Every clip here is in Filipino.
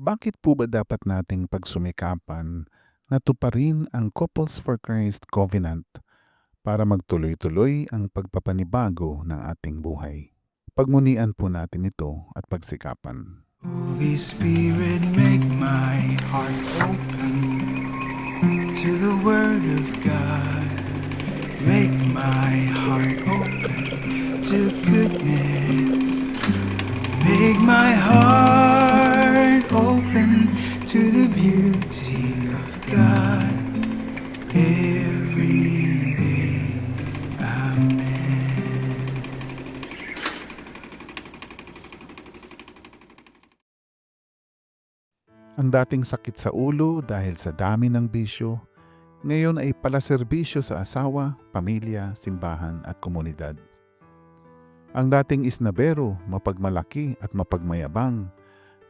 Bakit po ba dapat nating pagsumikapan na tuparin ang Couples for Christ Covenant para magtuloy-tuloy ang pagpapanibago ng ating buhay? Pagmunian po natin ito at pagsikapan. Holy Spirit, make my heart open to the Word of God. Make my heart open to goodness. Make my heart the beauty of God every day. Amen. Ang dating sakit sa ulo dahil sa dami ng bisyo, ngayon ay palaserbisyo sa asawa, pamilya, simbahan at komunidad. Ang dating isnabero, mapagmalaki at mapagmayabang,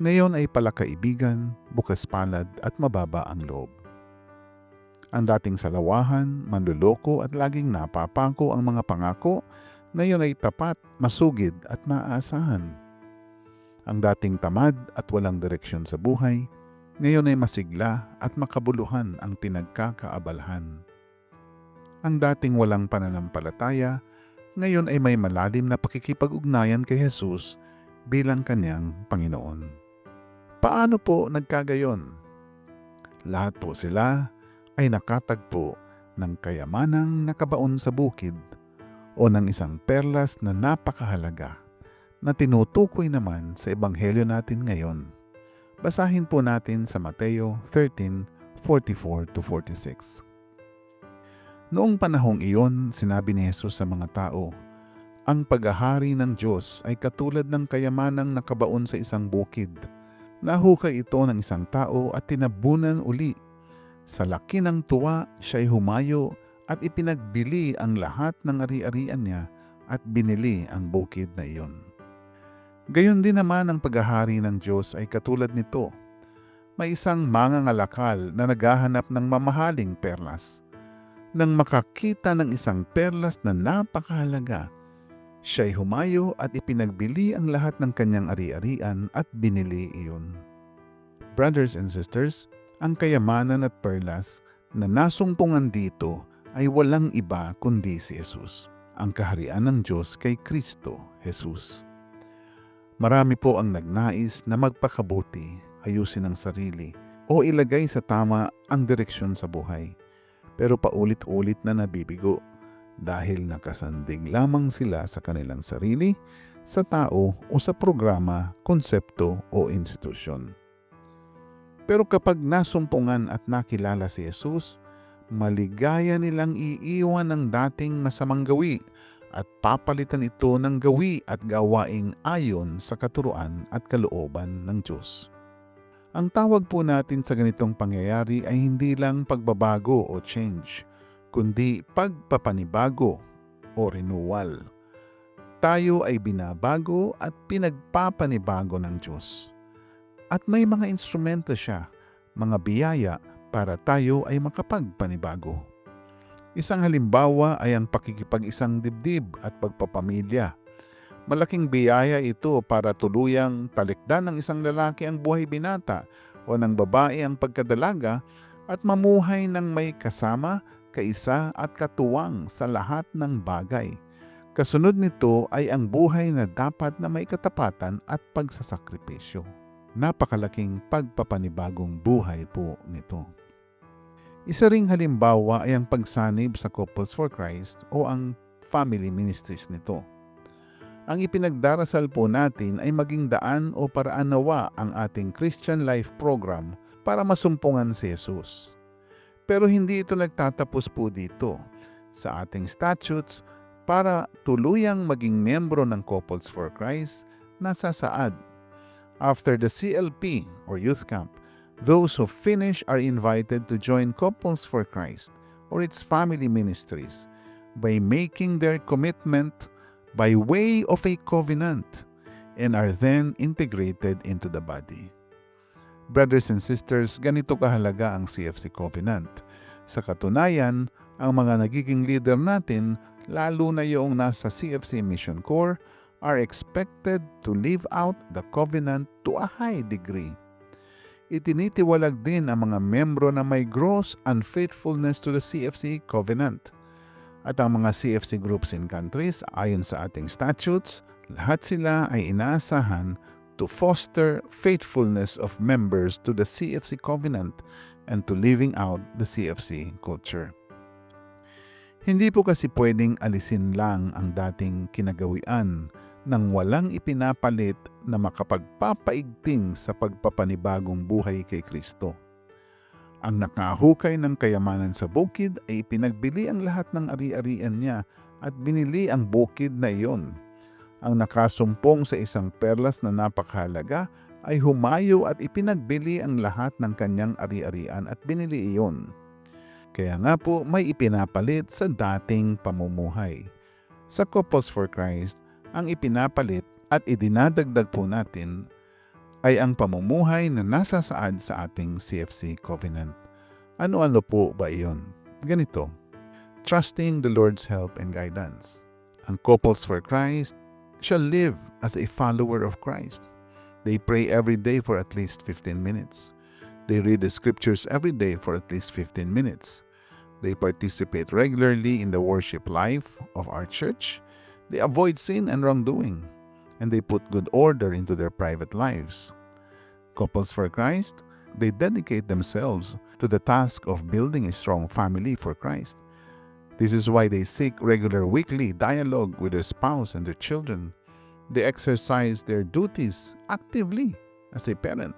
ngayon ay palakaibigan, bukas palad at mababa ang loob. Ang dating salawahan, manluloko at laging napapangko ang mga pangako, ngayon ay tapat, masugid at maaasahan. Ang dating tamad at walang direksyon sa buhay, ngayon ay masigla at makabuluhan ang pinagkakaabalhan. Ang dating walang pananampalataya, ngayon ay may malalim na pakikipag-ugnayan kay Jesus bilang kanyang Panginoon. Paano po nagkagayon? Lahat po sila ay nakatagpo ng kayamanang nakabaon sa bukid o ng isang perlas na napakahalaga na tinutukoy naman sa ebanghelyo natin ngayon. Basahin po natin sa Mateo 13:44-46. Noong panahong iyon, sinabi ni Jesus sa mga tao, Ang paghahari ng Diyos ay katulad ng kayamanang nakabaon sa isang bukid. Nahukay ito ng isang tao at tinabunan uli. Sa laki ng tuwa, siya'y humayo at ipinagbili ang lahat ng ari-arian niya at binili ang bukid na iyon. Gayon din naman ang paghahari ng Diyos ay katulad nito. May isang mangangalakal na naghahanap ng mamahaling perlas. Nang makakita ng isang perlas na napakahalaga, siya'y humayo at ipinagbili ang lahat ng kanyang ari-arian at binili iyon. Brothers and sisters, ang kayamanan at perlas na nasumpungan dito ay walang iba kundi si Jesus, ang kaharian ng Diyos kay Kristo Jesus. Marami po ang nagnais na magpakabuti, ayusin ang sarili, o ilagay sa tama ang direksyon sa buhay. Pero paulit-ulit na nabibigo dahil nakasandig lamang sila sa kanilang sarili, sa tao o sa programa, konsepto o institusyon. Pero kapag nasumpungan at nakilala si Jesus, maligaya nilang iiwan ang dating masamang gawi at papalitan ito ng gawi at gawaing ayon sa katuruan at kalooban ng Diyos. Ang tawag po natin sa ganitong pangyayari ay hindi lang pagbabago o change, kundi pagpapanibago o renewal. Tayo ay binabago at pinagpapanibago ng Diyos. At may mga instrumento siya, mga biyaya para tayo ay makapagpanibago. Isang halimbawa ay ang pakikipag-isang dibdib at pagpapamilya. Malaking biyaya ito para tuluyang talikdan ng isang lalaki ang buhay binata o ng babae ang pagkadalaga at mamuhay ng may kasama, kaisa at katuwang sa lahat ng bagay. Kasunod nito ay ang buhay na dapat na may katapatan at pagsasakripisyo. Napakalaking pagpapanibagong buhay po nito. Isa ring halimbawa ay ang pagsanib sa Couples for Christ o ang family ministries nito. Ang ipinagdarasal po natin ay maging daan o paraan nawa ang ating Christian Life Program para masumpungan si Jesus. Pero hindi ito nagtatapos po dito. Sa ating statutes, para tuluyang maging membro ng Couples for Christ, nasa saad. After the CLP or Youth Camp, Those who finish are invited to join Couples for Christ or its family ministries by making their commitment by way of a covenant and are then integrated into the body. Brothers and sisters, ganito kahalaga ang CFC Covenant. Sa katunayan, ang mga nagiging leader natin, lalo na yung nasa CFC Mission Corps, are expected to live out the covenant to a high degree. Itinitiwalag din ang mga membro na may gross unfaithfulness to the CFC covenant. At ang mga CFC groups in countries, ayon sa ating statutes, lahat sila ay inaasahan to foster faithfulness of members to the CFC covenant and to living out the CFC culture. Hindi po kasi pwedeng alisin lang ang dating kinagawian ng walang ipinapalit na makapagpapaigting sa pagpapanibagong buhay kay Kristo. Ang nakahukay ng kayamanan sa bukid ay pinagbili ang lahat ng ari-arian niya at binili ang bukid na iyon. Ang nakasumpong sa isang perlas na napakahalaga ay humayo at ipinagbili ang lahat ng kanyang ari-arian at binili iyon. Kaya nga po may ipinapalit sa dating pamumuhay. Sa Couples for Christ, ang ipinapalit at idinadagdag po natin ay ang pamumuhay na nasa saad sa ating CFC Covenant. Ano-ano po ba iyon? Ganito, trusting the Lord's help and guidance. Ang Couples for Christ shall live as a follower of Christ. They pray every day for at least 15 minutes. They read the scriptures every day for at least 15 minutes. They participate regularly in the worship life of our church. They avoid sin and wrongdoing. And they put good order into their private lives. Couples for Christ, they dedicate themselves to the task of building a strong family for Christ. This is why they seek regular weekly dialogue with their spouse and their children. They exercise their duties actively as a parent.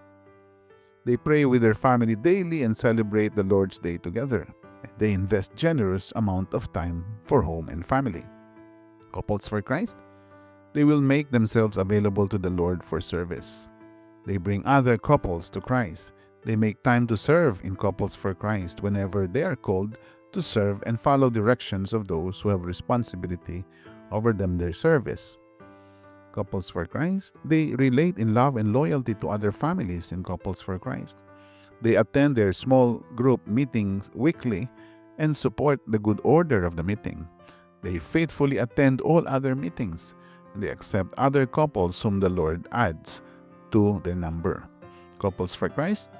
They pray with their family daily and celebrate the Lord's Day together. They invest generous amount of time for home and family. Couples for Christ, they will make themselves available to the Lord for service. They bring other couples to Christ. They make time to serve in Couples for Christ whenever they are called to serve and follow directions of those who have responsibility over them their service. Couples for Christ, they relate in love and loyalty to other families in Couples for Christ. They attend their small group meetings weekly and support the good order of the meeting. They faithfully attend all other meetings. They accept other couples whom the Lord adds to their number. Couples for Christ,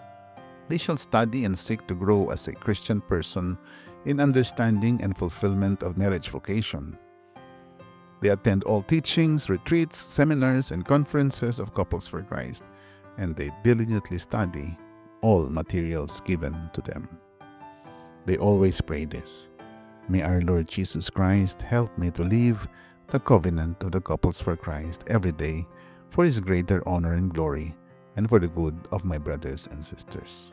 they shall study and seek to grow as a Christian person in understanding and fulfillment of marriage vocation. They attend all teachings, retreats, seminars, and conferences of Couples for Christ, and they diligently study all materials given to them. They always pray this May our Lord Jesus Christ help me to live the covenant of the Couples for Christ every day for His greater honor and glory, and for the good of my brothers and sisters.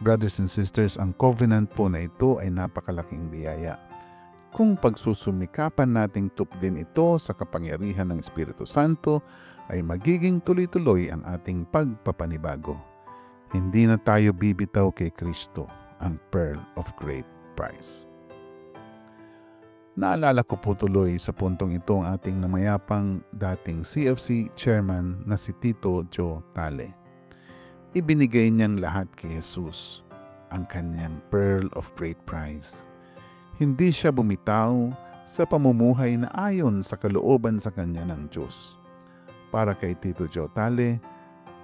Brothers and sisters, ang covenant po na ito ay napakalaking biyaya. Kung pagsusumikapan nating tupdin ito sa kapangyarihan ng Espiritu Santo, ay magiging tuloy-tuloy ang ating pagpapanibago. Hindi na tayo bibitaw kay Kristo, ang pearl of great price. Naalala ko po tuloy sa puntong ito ang ating namayapang dating CFC chairman na si Tito Joe Tale. Ibinigay niyang lahat kay Jesus, ang kanyang pearl of great price. Hindi siya bumitaw sa pamumuhay na ayon sa kalooban sa kanya ng Diyos. Para kay Tito Joe Tale,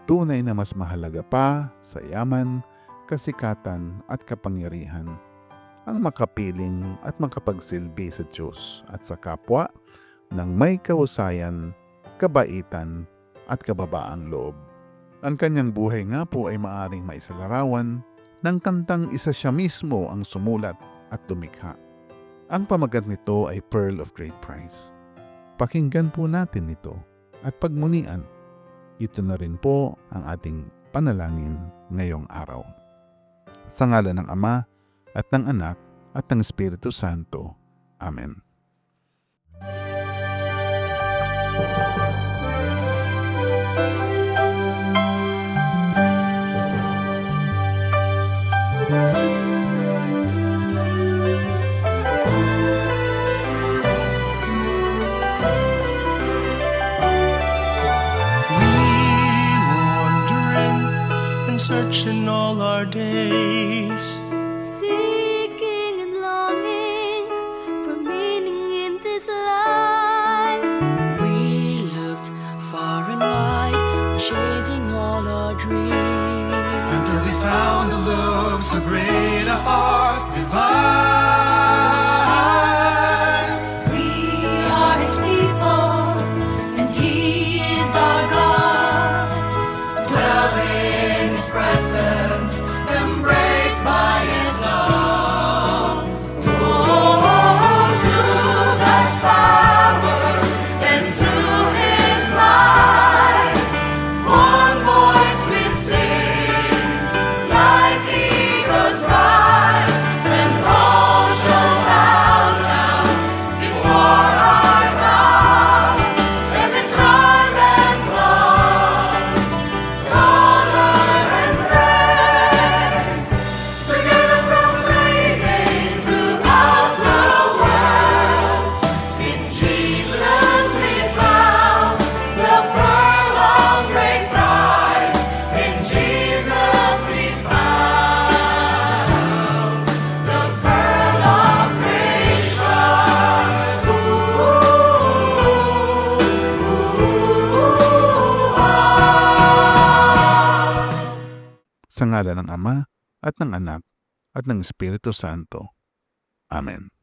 tunay na mas mahalaga pa sa yaman, kasikatan at kapangyarihan ang makapiling at makapagsilbi sa Diyos at sa kapwa ng may kahusayan, kabaitan at kababaang loob. Ang kanyang buhay nga po ay maaring maisalarawan ng kantang isa siya mismo ang sumulat at lumikha. Ang pamagat nito ay Pearl of Great Price. Pakinggan po natin ito at pagmunian. Ito na rin po ang ating panalangin ngayong araw. Sa ngala ng Ama, at ng Anak at ng Espiritu Santo. Amen. We were searching all our days. chasing all our dreams. Until we found the love so great, our heart divine. Sa ngala ng Ama at ng Anak at ng Espiritu Santo. Amen.